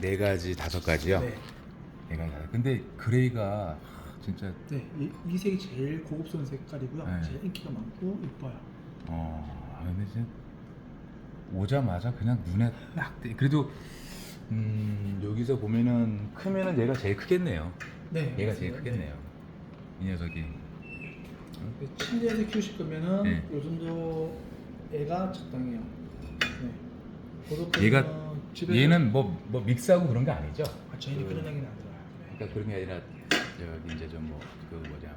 네 가지 다섯 가지요. 네. 네 가지. 다섯. 근데 그레이가 진짜 네. 이, 이 색이 제일 고급스러운 색깔이고요. 네. 제일 인기가 많고 이뻐요. 어 아, 근데 진짜 오자마자 그냥 눈에 딱 띄- 그래도 음 여기서 보면은 크면은 얘가 제일 크겠네요. 네. 얘가 제일 맞습니다. 크겠네요. 이 녀석이. 네. 침대에서 키우실 거면은 네. 요 정도 애가 적당해요. 네. 얘가- 집에 얘는 뭐 뭐 믹스하고 그런 게 아니죠? 아, 저희는 그- 얘기는 안 들어요. 네. 그러니까 그런 게 아니라 저기 이제 좀 뭐 그 뭐냐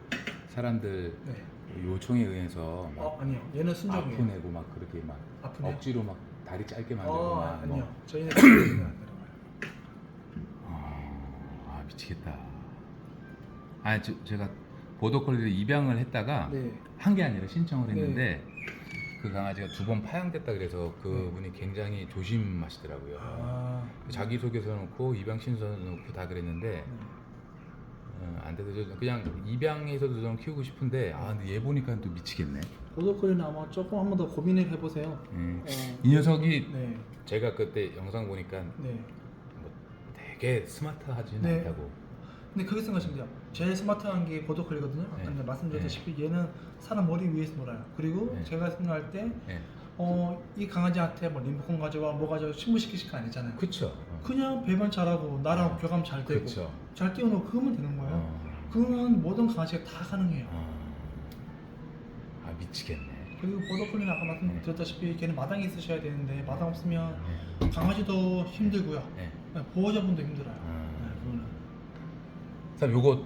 사람들 네. 요청에 의해서 막 어 아니요. 얘는 순정이에요. 아프내고 막 그렇게 막 아프네요. 억지로 막 다리 짧게 만들고 어막 아니요. 뭐. 저희는 그런 얘기는 안 들어가요. 아, 아, 미치겠다. 아 저, 제가 보더콜리를 입양을 했다가 네. 한 게 아니라 신청을 했는데 그 강아지가 두 번 파양됐다 그래서 그분이 굉장히 조심하시더라고요. 네. 아. 자기 소개서 넣고 입양 신서 넣고 다 그랬는데 네. 어, 안 돼도 저 그냥 입양해서도 좀 키우고 싶은데 아 근데 얘 보니까 또 미치겠네. 보도크는 아마 조금 한 번 더 고민을 해보세요. 음. 어, 이 녀석이 네. 제가 그때 영상 보니까 네. 뭐 되게 스마트하지는 네. 않다고. 근데 그렇게 생각하시면 돼요. 제일 스마트한 게 보더콜리거든요. 아까 네. 이제 말씀드렸다시피 얘는 사람 머리 위에서 놀아요. 그리고 네. 제가 생각할 때 네. 어, 이 강아지한테 뭐 리모컨 가져와 뭐 가져와 친구시키실 거 아니잖아요. 그쵸. 그냥 배변 잘하고 나랑 네. 교감 잘 되고 그쵸. 잘 띄워놓고 그러면 되는 거예요. 어. 그거는 모든 강아지가 다 가능해요. 어. 아 미치겠네. 그리고 보더콜리는 아까 말씀드렸다시피 걔는 마당에 있으셔야 되는데 마당 없으면 네. 강아지도 힘들고요. 네. 보호자분도 힘들어요. 아. 네. 자, 요거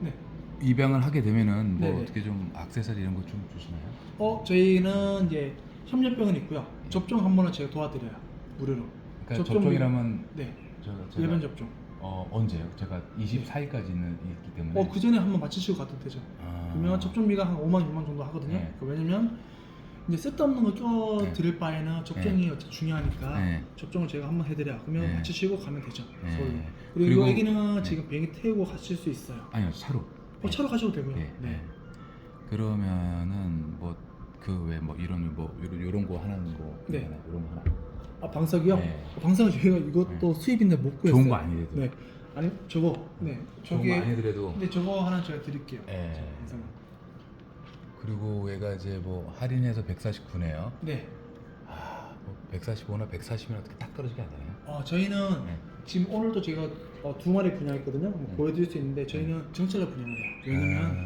네. 입양을 하게 되면은 뭐 네네. 어떻게 좀 액세서리 이런 거 좀 주시나요? 어 저희는 이제 협력병은 있고요. 접종 한 번은 제가 도와드려요. 무료로. 그러니까 접종 접종이라면 네. 저 제가 예변 접종. 어 언제요? 제가 24일까지는 있기 때문에. 어그 전에 한번 맞추시고 가도 되죠. 아. 그러면 접종비가 한 5만 6만 정도 하거든요. 네. 그 왜냐면 이제 쓸데없는 거껴 네. 드릴 바에는 접종이 어차피 중요하니까 네. 접종을 제가 한번 해드려요. 그러면 네. 맞추시고 가면 되죠. 네. 서울로. 그리고, 그리고- 이 애기는 네. 지금 비행기 태우고 가실 수 있어요. 아니요 차로. 어, 차로 가셔도 되고요. 네. 네. 네. 그러면은 뭐그왜뭐 이런 뭐 이런 요런 거 하는 거 네. 있잖아요. 이런 거 하나. 아 방석이요? 네. 방석은 저희가 이것도 수입인데 못 구했어요. 좋은 거 아니래도. 네. 아니 저거. 네. 좋은 저게 거 아니더라도. 근데 저거 하나 제가 드릴게요. 예. 방석은. 그리고 얘가 이제 뭐 할인해서 149네요. 네. 아, 뭐 145나 140이면 어떻게 딱 떨어지게 안 되나요? 어, 저희는 네. 지금 오늘도 제가 어, 두 마리 분양했거든요. 뭐 네. 보여드릴 수 있는데 저희는 정체를 분양을 해요. 왜냐면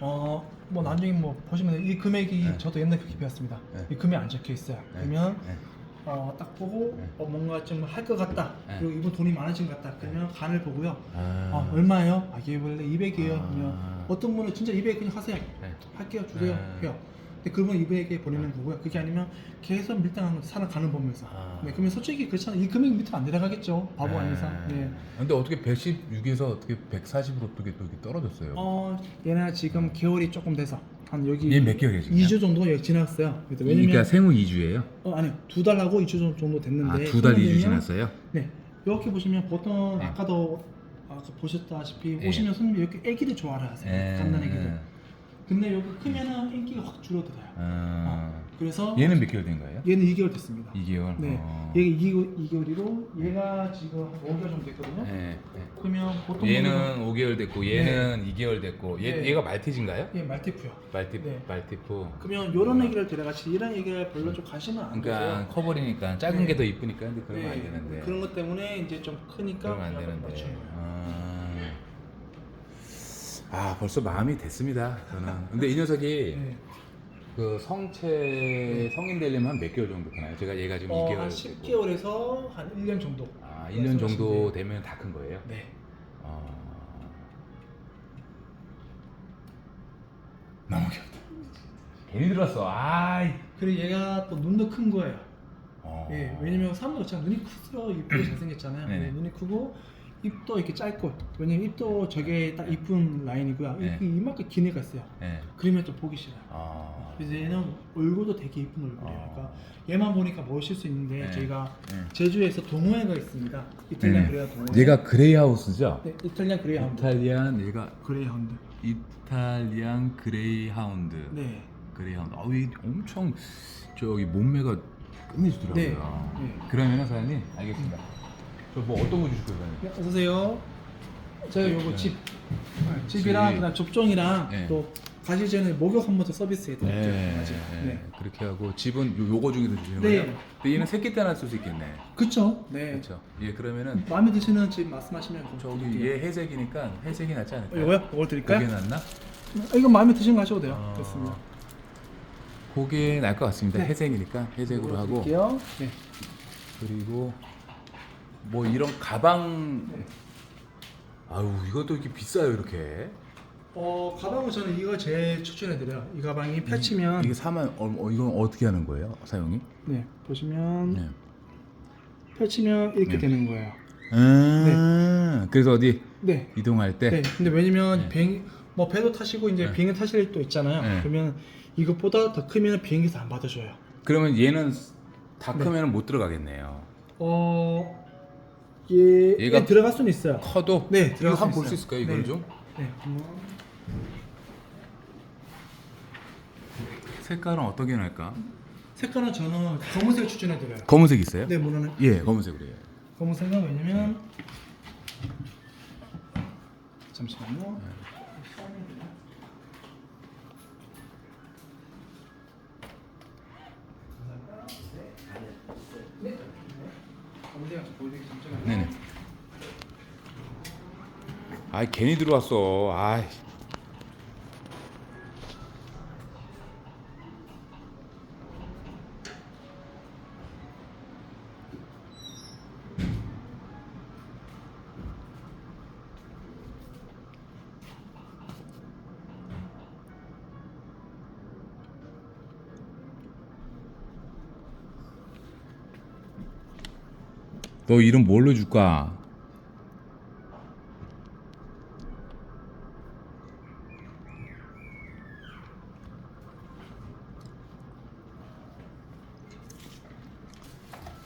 아, 어뭐 나중에 뭐 보시면 이 금액이 네. 저도 옛날 그렇게 배웠습니다. 네. 이 금액 안 적혀 있어요. 네. 그러면 네. 어, 딱 보고 네. 어, 뭔가 좀 할 것 같다. 네. 그리고 이분 돈이 많으신 것 같다. 그러면 간을 보고요. 아, 아, 얼마예요? 아, 이게 원래 200이에요. 아. 그러면 어떤 분은 진짜 200 그냥 하세요. 네. 할게요. 주세요. 네. 해요. 근데 그분 200에 보내는 거고요. 그게 아니면 계속 밀당하는 사람 가는 보면서. 아. 네, 그러면 솔직히 그렇잖아요. 이 금액 밑으로 안 내려가겠죠. 바보 아닌 이상. 네. 네. 근데 어떻게 116에서 어떻게 140으로 어떻게 또 이렇게 떨어졌어요? 어, 얘는 지금 개월이 조금 돼서 한 여기 얘몇 개월이에요 지금? 2주 정도가 여기 지났어요. 그래서 왜냐면 그러니까 생후 2주예요? 어, 아니요. 두 달하고 2주 정도 됐는데 아, 두 달 2주 그러면 지났어요? 네. 이렇게 보시면 보통 네. 아까도 아까 보셨다시피 네. 오시면 손님이 이렇게 애기를 좋아를 하세요. 예. 갓난 애기들. 근데 여기 크면은 인기가 확 줄어들어요. 아, 그래서 얘는 몇 개월 된 거예요? 얘는 2개월 됐습니다. 2개월? 네. 어. 얘가 2개월, 2개월이로 얘가 지금 한 5개월 정도 됐거든요. 네, 네. 그러면 보통 얘는 5개월 됐고 얘는 2개월 됐고 얘, 네. 얘가 말티즈인가요? 얘 말티프요. 말티, 네. 말티프 그러면 이런 애기를 데려가시 이런 애기에 별로 좀 관심을 안 그러니까 가세요. 커버리니까 작은 네. 게 더 이쁘니까 근데 그러면 안 네, 되는데 그런 것 때문에 이제 좀 크니까 그러면 안 그냥 되는데 맞추는 거예요. 아, 아 벌써 마음이 됐습니다 저는 근데 이 녀석이 네. 그 성체 성인 되려면 한 몇 개월 정도 되나요? 제가 얘가 지금 어, 2개월 한 10개월에서 한 1년 정도. 아 1년 정도 되면 다 큰 거예요? 네. 어... 너무 귀엽다 괜히 들었어 아이 그리고 얘가 또 눈도 큰 거예요. 어... 예, 왜냐면 사람들 눈이 크서 이쁘게 잘생겼잖아요. 네, 눈이 크고 입도 이렇게 짧고 왜냐면 입도 저게 딱 이쁜 라인이고요. 네. 이 이만큼 긴 애가 있어요. 네. 그러면 좀 보기 싫어요. 아... 그래서 얘는 얼굴도 되게 이쁜 얼굴이에요. 어. 그러니까 얘만 보니까 멋있을 수 있는데 네. 저희가 네. 제주에서 동호회가 있습니다. 이탈리안 네. 그레이 동호회. 얘가 그레이하우스죠? 네, 이탈리안 그레이 하운드. 이탈리안 얘가 그레이하운드. 이탈리안 그레이하운드 네. 그레이하운드 아이 엄청 저기 몸매가 끝내주더라고요 네. 네. 그러면 사장님 알겠습니다 저 뭐 어떤 거 주실 거예요? 네, 어서 오세요. 제가 요거 네. 집 네, 집이랑 집. 그다음 접종이랑 네. 또 가시 전에 목욕 한 번 더 서비스 해 드릴게요. 네, 아직. 네. 네. 그렇게 하고 집은 요, 요거 중에서 주시는 네. 거예요? 근데 얘는 새끼 때나 쓸 수 있겠네. 그쵸? 네. 그렇죠. 예, 그러면은 마음에 드시는 집 말씀하시면 좀 저기 드릴게요. 얘 회색이니까 회색이 낫지 어, 않을까요? 이거요? 이걸 드릴까요? 낫나? 아, 이거 마음에 드시는 거 하셔도 돼요. 어, 좋습니다. 그게 나을 것 같습니다. 네. 회색이니까 회색으로 하고 드릴게요. 네. 그리고 뭐 이런 가방 네. 아유 이것도 이렇게 비싸요 이렇게 어 가방은 저는 이거 제일 추천해드려요. 이 가방이 펼치면 이게 4만 어, 어, 이건 어떻게 하는 거예요 사용이? 네 보시면 네. 펼치면 이렇게 네. 되는 거예요. 음, 그래서 어디 네. 이동할 때 네. 근데 왜냐면 네. 비행 뭐 배도 타시고 이제 네. 비행기 타실 일도 있잖아요. 네. 그러면 이것보다 더 크면 비행기에서 안 받아줘요. 그러면 얘는 다 네. 크면 못 들어가겠네요. 어, 얘, 얘가 얘 들어갈 수는 있어요. 커도 네, 이거 들어갈 한번 수볼수 있어요. 있을까요? 이걸 네. 좀 네. 색깔은 어떻게 날까? 색깔은 저는 검은색 추천해 드려요. 검은색 있어요? 네, 물론 예, 검은색으로 해요. 검은색은 왜냐면 잠시만요. 네. 검은색 좀 보여드리기 잠시만요. 네네. 아, 괜히 들어왔어. 아, 너 이름 뭘로 줄까?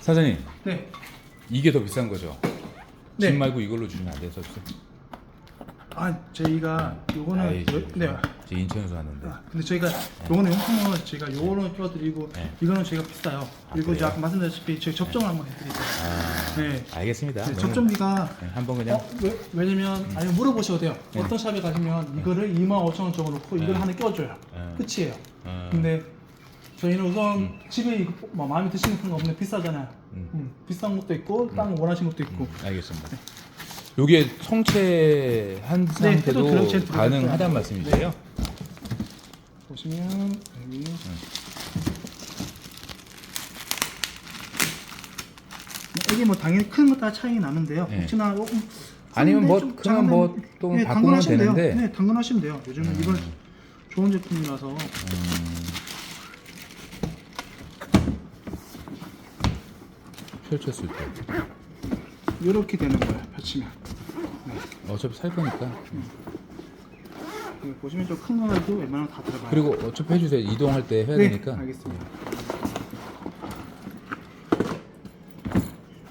사장님, 네. 이게 더 비싼 거죠? 네. 집 말고 이걸로 주면 안 돼서 주세요. 아 저희가 요거는 아이, 요, 네. 저 인천에서 왔는데. 아, 근데 저희가 요거는 용품은 저희가 요거는 껴드리고 네. 이거는 저희가 비싸요. 아, 그리고 이제 그래요? 아까 말씀드렸다시피 저희 접종을 한번 해드릴게요. 아, 네. 알겠습니다. 네, 너무- 접종비가 네, 한번 그냥 어, 왜, 왜냐면 아니 물어보셔도 돼요. 네. 어떤 샵에 가시면 이거를 2만 5천 원 적어놓고 이걸 네. 하나 껴줘요. 네. 끝이에요. 어, 근데 저희는 우선 집에 이거 뭐 마음에 드시는 거 없는데 비싸잖아요. 음. 음, 비싼 것도 있고 딱 원하시는 것도 있고. 알겠습니다. 요게 성체 한 네, 해도 상태도 가능하다는 들어갔어요. 말씀이세요? 보시면 여기 이게 뭐 당연히 큰거 따라 차이 나는데요. 네. 혹시나 어, 음, 아니면 뭐 좀 그냥 뭐 작으면- 또 네, 바꾸면 당근하시면 돼요. 되는데. 네, 당근하시면 돼요. 요즘은 음. 이건 좋은 제품이라서 음. 펼쳤을 때 이렇게 되는 거예요. 펼치면. 어차피 살 거니까 여기 보시면 좀 큰 거라도 웬만하면 다 들어가요. 그리고 어차피 해주세요 이동할 때 해야 네, 되니까 알겠습니다.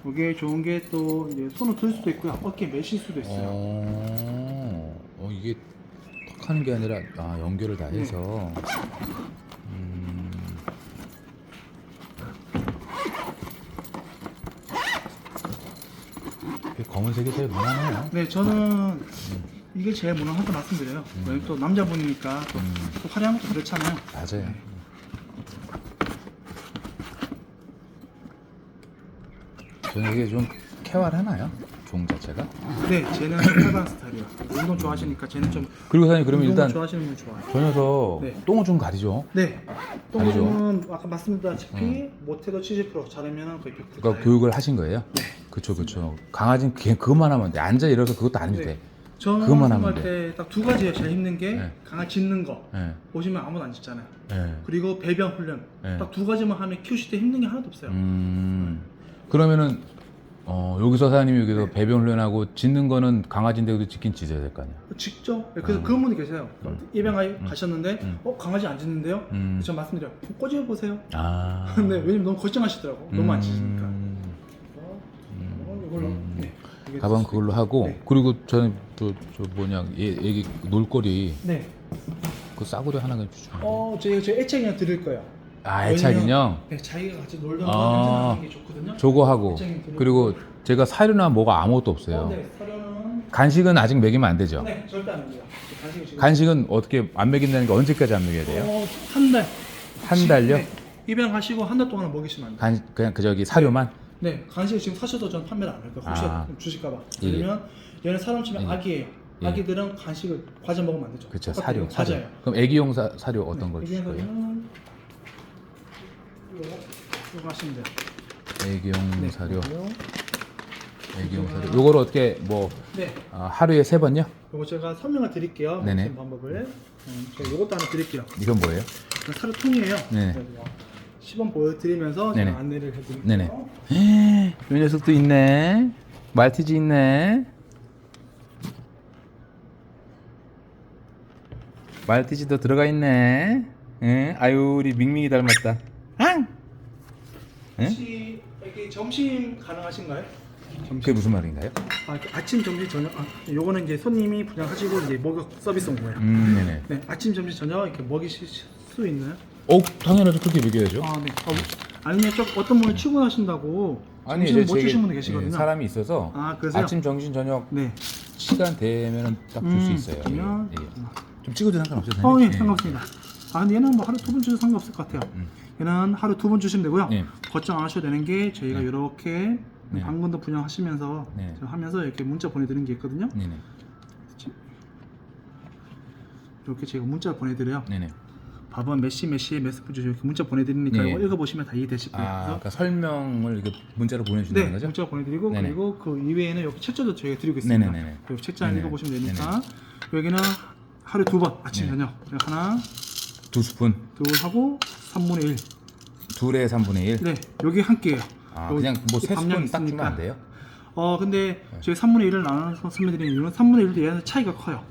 이게 좋은 게 또 손을 들 수도 있고요. 어깨 매실 수도 있어요. 어, 어 이게 턱 하는 게 아니라 아 연결을 다 네. 해서 음, 이게 검은색이 제일 무난해요 네, 저는 이게 제일 무난하다 말씀드려요. 왜냐면 또 남자분이니까 또, 음. 또 화려한 것도 그렇잖아요. 맞아요 저는 이게 좀 쾌활하나요? 종 자체가? 네, 쟤는 활발한 스타일이에요. 운동 좋아하시니까 쟤는 좀 그리고 사장님 그러면 운동을 일단 좋아하시는 분 좋아요. 저 녀석 네. 똥을 좀 가리죠 네, 아니죠. 똥은 아까 말씀드렸다시피 못해도 70% 잘하면 거의 100% 그러니까. 교육을 하신 거예요? 그쵸 그쵸 강아지는 그냥 그것만 하면 돼 앉아 일어서 그것도 안 해도 네. 돼 저는 그것만 하면 생각할 때 딱 두 가지예요. 제일 힘든 게 네. 강아지 짖는 거. 예. 보시면 아무도 안 짖잖아요. 예. 그리고 배변 훈련. 네. 딱두 가지만 하면 키우실 때 힘든 게 하나도 없어요. 음 그러면은 어 여기서 사장님이 여기서 배변 훈련하고 짖는 거는 강아지인데도 짖긴 짖어야 될 거 아니야 직접 그래서 음. 그런 분이 계세요. 음. 입양 음. 가셨는데 음. 어 강아지 안 짖는데요? 음. 저 말씀드려요. 꼬집어 보세요. 아 근데 왜냐면 너무 걱정하시더라고. 너무 안 짖으니까. 음. 어, 음. 이걸로 음. 네. 가방 그걸로. 하고 네. 그리고 저는 또저 뭐냐 얘 애기 놀거리 네. 그 싸구려 하나 그냥 주죠 어, 저희 저 애착 그냥 드릴 거예요. 아, 애착 인형? 네, 자기가 같이 놀던 아. 거 냄새 나는 게 좋거든요. 저거 하고 애착 인형. 그리고 제가 사료나 뭐가 아무것도 없어요. 어, 네, 사료는 간식은 아직 먹이면 안 되죠. 네, 절대 안 돼요. 간식이 지금 간식은 어떻게 안 먹인다는 게 언제까지 안 먹여야 돼요? 어, 한 달. 한 달요? 네, 입양하시고 한 달 동안 먹이시면 안 돼요. 간 그냥 그 저기 사료만? 네, 간식 지금 사셔도 전 판매를 안 할 거예요. 혹시 아. 주실까봐. 예, 예. 왜냐면 얘는 사람 치면 예. 아기예요. 예. 아기들은 간식을 과자 먹으면 안 되죠. 그렇죠. 사료, 사료. 과자예요. 그럼 애기용 사, 사료 어떤 걸 네, 주실 거예요? 이거 하시면 돼요. 애기용 네, 사료, 그리고요. 애기용 사료. 요거를 어떻게 뭐 네, 어, 하루에 세 번요? 이거 제가 설명을 드릴게요. 네네. 먹는 방법을. 음, 제가 이것도 하나 드릴게요. 이건 뭐예요? 이거 사료 통이에요. 네네. 그래서 시범 보여드리면서 네네. 제가 안내를 해드릴게요. 네네. 이 녀석도 있네. 말티즈 있네. 말티즈도 들어가 있네. 응? 아유 우리 밍밍이 닮았다. 앙! 응? 혹시 여기 점심 가능하신가요? 그게 무슨 말인가요? 아, 그 아침, 점심, 저녁. 아, 요거는 이제 손님이 분양하시고 이제 먹여 서비스 온 거예요. 음, 네네. 네, 아침, 점심, 저녁 이렇게 먹이실 수 있나요? 어, 당연하죠. 그렇게 먹여야죠. 아, 네. 어, 아니면 좀 어떤 분이 출근하신다고 아니 점심을 이제 못 주신 분이 계시거든요. 예, 사람이 있어서 아, 그러세요? 아침, 점심, 저녁 네. 시간 되면은 딱줄 수 음, 있어요. 그러면 예, 예. 좀 찍어도 상관없어요. 어, 예, 사장님? 상관없습니다. 아, 근데 얘는 뭐 하루 두 번 주셔도 상관없을 것 같아요. 음. 얘는 하루 두 번 주시면 되고요. 예. 걱정 안 하셔도 되는 게 저희가 네. 이렇게 네. 방문도 분양하시면서 네. 하면서 이렇게 문자 보내드리는 게 있거든요. 네네. 이렇게 제가 문자 보내드려요. 네네. 밥은 몇 시 몇 시에 주시고 이렇게 문자 보내드리니까 네. 이거 읽어보시면 다 이해되실 거예요. 아, 그래서 그러니까 설명을 이렇게 문자로 네, 보내주신다는 거죠? 문자 보내드리고 네네. 그리고 그 이외에는 여기 책자도 저희가 드리고 있습니다. 네네네네. 그리고 책자 네네. 읽어보시면 되니까 여기는 하루 두번 아침 네. 저녁 하나 두 스푼, 둘 하고 3분의 1. 둘에 3분의 1. 네, 여기 한 개예요. 아, 여기 그냥 뭐 세 스푼 딱 주면. 안 돼요? 어 근데 저희 3분의 1을 나눠서 선배드리는 이유는 3분의 1도 얘는 차이가 커요.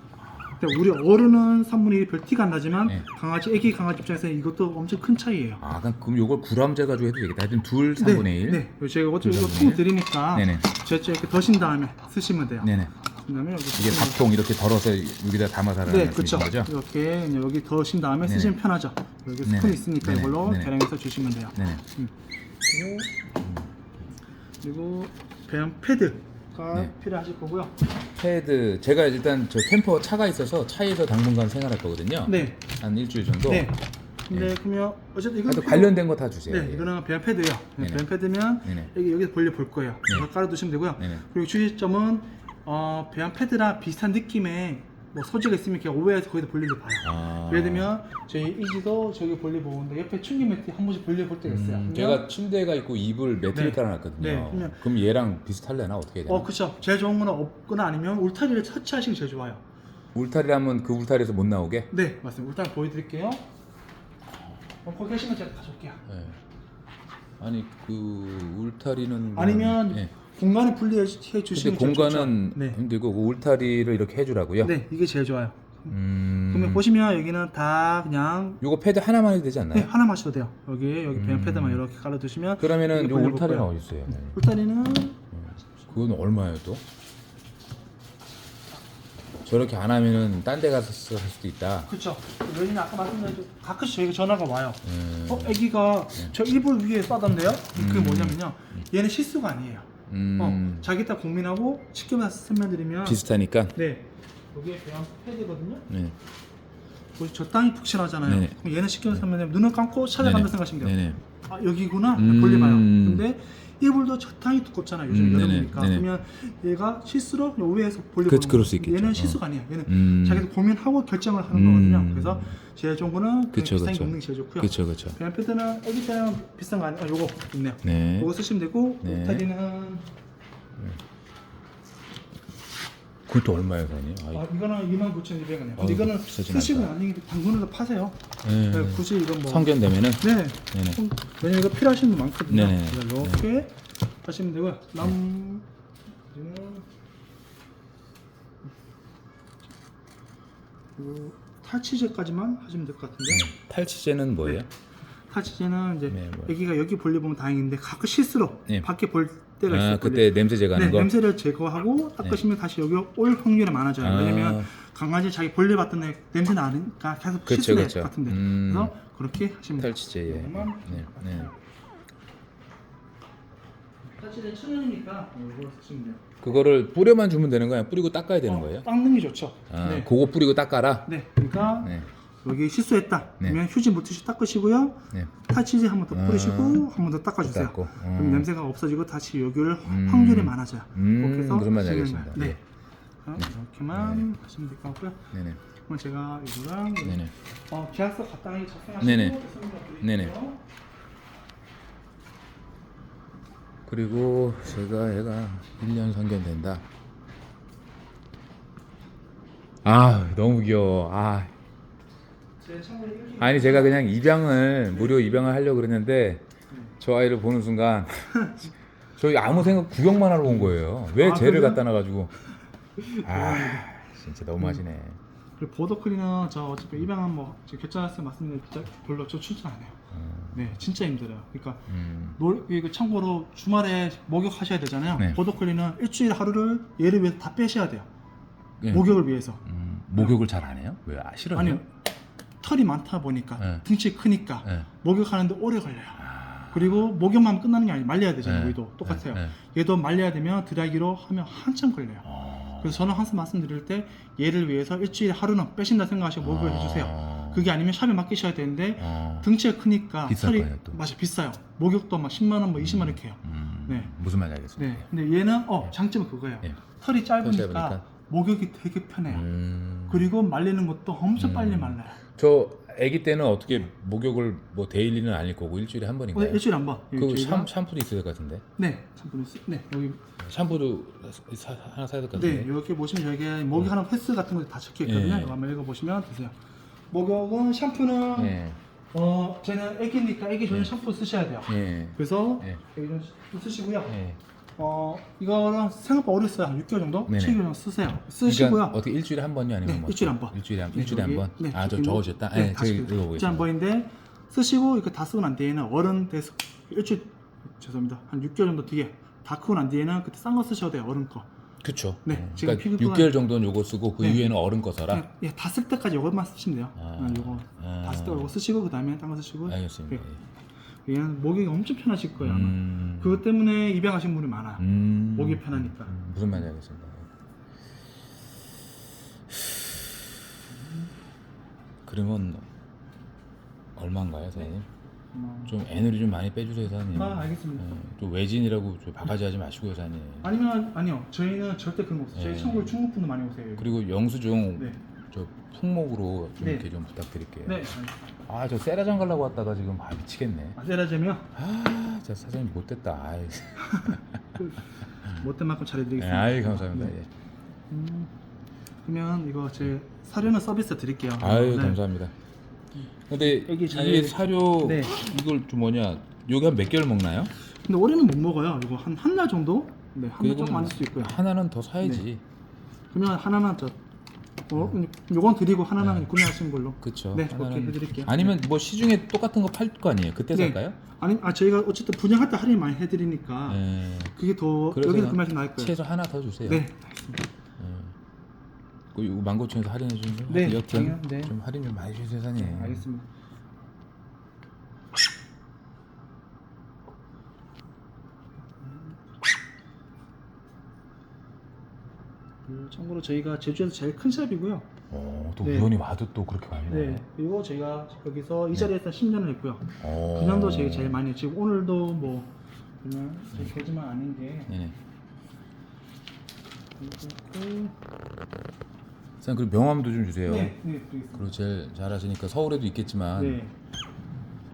근데 우리 어른은 3분의 1이 별 티가 안 나지만 네. 강아지, 애기 강아지 입장에서 이것도 엄청 큰 차이예요. 아, 그럼, 그럼 요걸 구람제 가지고 해도 되겠다. 하여튼 둘 3분의 1. 네, 네. 제가 이거 3분의 통 1. 드리니까 네네. 저쪽 이렇게 더신 다음에 쓰시면 돼요. 네네. 그다음에 여기 이게 쓰시면 밥통 이렇게 덜어서 여기다 담아서 하라는 네, 말씀이신 그렇죠. 거죠? 이렇게 이제 여기 더신 다음에 네네. 쓰시면 편하죠. 여기 스푼 네네. 있으니까 네네. 이걸로 네네. 계량해서 주시면 돼요. 네네. 음. 그리고, 그리고 배양 패드 가 네. 필요하실 거고요. 패드 제가 일단 저 캠퍼 차가 있어서 차에서 당분간 생활했거든요. 네, 한 일주일 정도. 네. 근데 그러면 어쨌든 이건 하여튼 필요- 관련된 거 다 주세요. 네, 예. 이거는 배양 패드예요. 네, 네네. 배양 패드면 네네. 여기 여기 볼려 볼 거예요. 네. 이거 깔아 두시면 되고요. 네네. 그리고 주시점은 어, 배양 패드랑 비슷한 느낌의 뭐 소재가 있으면 그냥 오해해서 거기다 볼일을 봐요. 아. 예를 들면 저희 이지도 저기 볼일 보는데 옆에 충기 매트 한 번씩 볼일 볼 때가 있어요. 음, 그러면 제가 침대가 있고 이불 매트를 네. 깔아놨거든요. 네, 그러면- 그럼 얘랑 비슷할래나 어떻게 해야 되나? 어 그쵸. 제일 좋은 거는 없거나 아니면 울타리를 설치하시는 게 제일 좋아요. 울타리라면 그 울타리에서 못 나오게. 네 맞습니다. 울타리 보여드릴게요. 어, 거기 계시면 제가 가져올게요. 예. 아니 그 울타리는 아니면 예. 공간을 분리해 주시면 제일 공간은 좋죠. 네. 힘들고 그 울타리를 이렇게 해주라고요. 네 이게 제일 좋아요. 음. 그러면 보시면 여기는 다 그냥 요거 패드 하나만 해도 되지 않나요? 네, 하나 마셔도 돼요. 여기 여기 배양 음. 패드만 이렇게 깔아두시면 그러면은 요 울타리는. 어디 있어요? 네. 울타리는 그건 얼마예요 또? 저렇게 안 하면은 딴 데 가서 할 수도 있다. 그렇죠. 왜냐면 아까 말씀드린 가끔씩 저희가 전화가 와요. 음. 어, 아기가 저 이불 위에 싸던데요? 그게 음. 뭐냐면요. 얘는 실수가 아니에요. 음. 어, 자기 딱 고민하고 쉽게 설명드리면 비슷하니까. 네. 여기에 배양 패드거든요. 네. 보시 저 땅이 푹신하잖아요. 네네. 그럼 얘는 쉽게 설명드리면 눈을 감고 찾아간다 네네. 생각하시면 돼요. 네네. 아 여기구나 음. 볼리봐요. 근데 이불도 적당히 두껍잖아요. 요즘 음, 여름이니까. 네네. 네네. 그러면 얘가 실수로 위에서 볼리 그- 보는 그럴 거예요. 수 있겠죠. 얘는 어. 실수가 아니에요. 얘는 음. 자기도 고민하고 결정을 하는 음. 거거든요. 그래서 제일 좋은 거는 그쵸, 비싼 그쵸. 기능이 제일 좋고요. 그렇죠, 그렇죠. 그냥 패드는 애기 때는 비싼 거 아니에요. 아, 요거 있네요. 네. 요거 쓰시면 되고 네. 울타리는 그것도 얼마예요, 사장님? 아이, 아, 이거는 29,200원이에요. 어우, 근데 이거는 비싸진 쓰시고 않다. 나중에 당근으로 파세요. 네. 네, 굳이 이건 뭐 성견되면은 네. 네네. 좀- 왜냐면 이거 필요하신 분 많거든요. 네네. 그래서 이렇게 하시면 되고요. 남 그리고 탈취제까지만 하시면 될 것 같은데. 탈취제는 뭐예요? 탈취제는 이제 네, 뭐. 여기가 여기 볼일 보면 다행인데 가끔 실수로 네. 밖에 볼 때가 있어요. 아, 그때 냄새 제거하는 네, 거. 냄새를 제거하고 닦으시면 다시 여기 올 확률이 많아져요. 아. 왜냐면 강아지 자기 볼일 봤던 애 냄새 나니까 계속 그쵸, 실수될 그쵸. 것 같은데. 음. 그래서 그렇게 하시면 돼요. 탈취제 예. 네, 네. 탈취제 천 원이니까 이거 쓰시면 돼요. 그거를 뿌려만 주면 되는 거야? 뿌리고 닦아야 되는 어, 거예요? 닦는 게 좋죠. 아, 네. 그거 뿌리고 닦아라. 네. 그러니까 네, 여기 실수했다. 네. 그러면 휴지 물티슈 닦으시고요. 네. 탈취제 한번더 아. 뿌리시고 한번 더 닦아주세요. 닦고. 그럼 음. 냄새가 없어지고 다시 여기를 음. 확률이 많아져요. 음, 그렇게 해서 무슨 말인지 알겠습니다. 네. 네. 자, 이렇게만 하시면 될 것 같고요. 네네. 그럼 제가 이거랑 네네. 어, 계약서 간단하게 작성하시고 네네. 그리고 제가 얘가 1년 상견 된다. 아 너무 귀여워. 아 아니 제가 그냥 입양을 무료 입양을 하려고 그랬는데 저 아이를 보는 순간 저희 아무 생각 구경만 하러 온 거예요. 왜 아, 쟤를 그래요? 갖다 놔가지고 아 진짜 너무하시네. 그리고 보더클리너 저 어차피 입양한 뭐 지금 결제했을 때 말씀드린 진짜 별로 저 추천 안 해요. 네, 진짜 힘들어요. 그러니까 음, 놀, 이거 참고로 주말에 목욕하셔야 되잖아요. 네. 보더클리는 일주일 하루를 얘를 위해서 다 빼셔야 돼요. 예. 목욕을 위해서. 음, 목욕을 잘 안 해요? 왜 아, 싫어요? 아니요. 털이 많다 보니까 네. 등치 크니까 네. 목욕하는데 오래 걸려요. 아, 그리고 목욕만 끝나는 게 아니에요. 말려야 되잖아요. 네. 얘도 똑같아요. 네, 얘도 말려야 되면 드라이기로 하면 한참 걸려요. 어. 그래서 저는 항상 말씀드릴 때 얘를 위해서 일주일에 하루는 빼신다 생각하시고 목욕을 어. 해주세요. 그게 아니면 샵에 맡기셔야 되는데 어. 등치가 크니까 털이 거예요, 또. 맞아 비싸요. 목욕도 막 10만 원, 뭐 20만 원 이렇게 해요. 음, 네. 무슨 말인지 알겠습니다. 네. 근데 얘는 어 장점은 그거예요. 예. 털이 짧으니까, 짧으니까. 목욕이 되게 편해요. 음. 그리고 말리는 것도 엄청 음. 빨리 말라요. 저 아기 때는 어떻게 목욕을 뭐 데일리는 아닐 거고 일주일에 한 어, 번인가요? 일주일에 한 번. 그 저희가- 샴, 샴푸도 있어야 될 것 같은데. 네, 샴푸는 쓰- 네 여기 샴푸도 사, 하나 사야 될 것 같은데. 네 이렇게 보시면 여기에 목욕 하는 횟수 같은 것도 다 적혀 있거든요. 예. 이거 한번 읽어 보시면 되세요. 목욕은 샴푸는 예. 어 쟤는 애기니까 애기 전에 예. 샴푸 쓰셔야 돼요. 예. 그래서 예. 애기 샴푸 쓰시고요. 예. 어 이거는 생각보다 써요. 한 6개월 정도? 네네. 7개월 정도 쓰세요. 쓰시고요. 그러니까 어떻게 일주일에 한 번요 아니면 네, 뭐 일주일에 한 번. 일주일에 한 네, 일주일에 한 번. 네, 아저 뭐- 적어줬다. 네, 예, 다시 제가 일주일에 한 읽어보겠습니다. 번인데 쓰시고 이거 다 쓰고 난 뒤에는 어른 돼서 일주일 죄송합니다. 한 6개월 정도 뒤에 다 크고 난 뒤에는 그때 싼 거 쓰셔도 돼요. 어른 거. 그쵸. 네, 어, 지금 그러니까 피부가- 6개월 정도는 요거 쓰고 그 네. 이후에는 어른 거 써라. 그냥 예, 다 쓸 때까지 이것만 쓰시면 돼요. 아. 어, 요거 아. 다쓸 때 이거 쓰시고 그 다음에 딴 거 쓰시고. 알겠습니다. 예. 얘는 목이 엄청 편하실 거예요. 아마. 음. 그것 때문에 입양하신 분이 많아요. 음. 목이 편하니까. 음, 무슨 말인지 알겠습니다. 그러면 얼마인가요, 사장님? 어, 좀 에너지 좀 많이 빼주세요, 사장님. 아, 알겠습니다. 예, 또 외진이라고 좀 바가지 하지 마시고요, 사장님. 아니면 아니요. 저희는 절대 그런 거 없어요. 저희 예. 청구를 중국 분도 많이 오세요. 그리고 영수증 네. 저 풍목으로 좀 네. 이렇게 좀 부탁드릴게요. 네. 아, 저 세라장 가려고 왔다가 지금 아 미치겠네. 아세라제면 아, 진짜 사장님 못됐다. 아이, 못된 만큼 네, 잘해드리겠습니다. 아이 감사합니다. 네. 예. 음, 그러면 이거 제 사료는 서비스 드릴게요. 아유 네. 감사합니다. 근데 잘- 이게 사료 네. 이걸 좀 뭐냐? 요게 한 몇 개월 먹나요? 근데 올해는 못 먹어요. 이거 한한달 정도? 네, 한 달 조금 안될수 있고요. 하나는 더 사야지. 그러면 하나만 저 어, 요건 드리고 하나는 네. 구매하시는 걸로. 그렇죠. 네, 그렇게 해드릴게요. 아니면 뭐 시중에 똑같은 거 팔 거 아니에요? 그때 네. 살까요? 아니, 아 저희가 어쨌든 분양할 때 할인 많이 해드리니까 네. 그게 더 그래서 여기서 구매하시면 나을 거예요. 최소 하나 더 주세요. 네, 그 이거 만고천에서 할인해 주는 거. 네, 여튼 당연- 네. 좀 할인 좀 많이 주세요, 사장님. 알겠습니다. 그리고 참고로 저희가 제주에서 제일 큰 샵이고요. 어, 또 네. 우연히 와도 또 그렇게 많이 네. 그리고 저희가 여기서 이 자리에서 10년을 했고요. 어. 그냥도 저희 제일 많이 했고 지금 오늘도 뭐 그냥 저희 개지만 아닌 게 네네. 그리고 사장님 그리고 명함도 좀 주세요. 네, 네. 그리고 제일 잘하시니까 서울에도 있겠지만 네.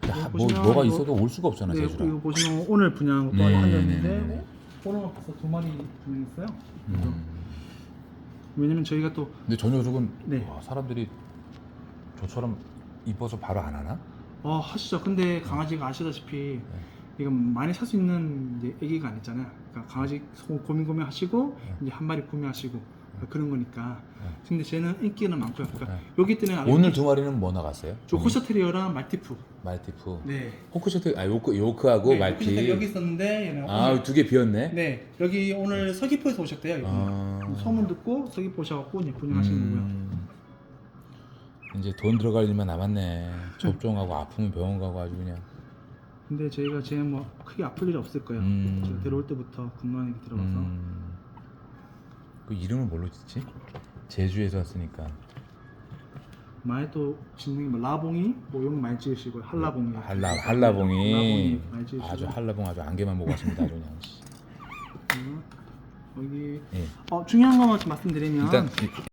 야, 뭐 보시면 뭐가 이거- 있어도 올 수가 없잖아 네. 이거 보시면 오늘 분양 또 네, 한 네, 네, 네. 오늘 벌써 두 마리 분양했어요. 음. 왜냐면 저희가 또 근데 저 녀석은 네. 와, 사람들이 저처럼 이뻐서 바로 안 하나? 어, 하시죠. 근데 강아지가 아시다시피 이건 많이 살 수 있는 이제 애기가 아니잖아요. 그러니까 강아지 소- 고민 고민 하시고 이제 한 마리 구매하시고 그런 거니까. 근데 쟤는 인기는 많고요. 그러니까 네. 여기 때는 오늘 두 마리는 뭐 나갔어요? 저 호셔 테리어랑 말티푸. 말티프. 네. 호크셔트 아 요크 요크하고 네, 말티. 호셔 테리어 여기 있었는데 얘는 오늘- 아두 개 비었네. 네 여기 오늘 서귀포에서 오셨대요. 이분은. 아. 소문 듣고 서귀포 오셔갖고 이제 분양하시는 거고요. 음. 이제 돈 들어갈 일만 남았네. 접종하고 아프면 병원 가고 아주 그냥. 근데 저희가 제뭐 크게 아플 일이 없을 거예요. 음. 제가 데려올 때부터 건강하게 들어가서 음, 그 이름을 뭘로 짓지? 제주에서 왔으니까. 많이 또 짓는 게뭐 라봉이 뭐 이런 거 많이 찍으시고 한라봉이 한라 한라봉이 한라봉이 많이 찍으시고 아주 한라봉 아주 안개만 보고 왔습니다. 아주 그냥. 씨. 음, 여기 예. 어, 중요한 것만 좀 말씀드리면 일단 이-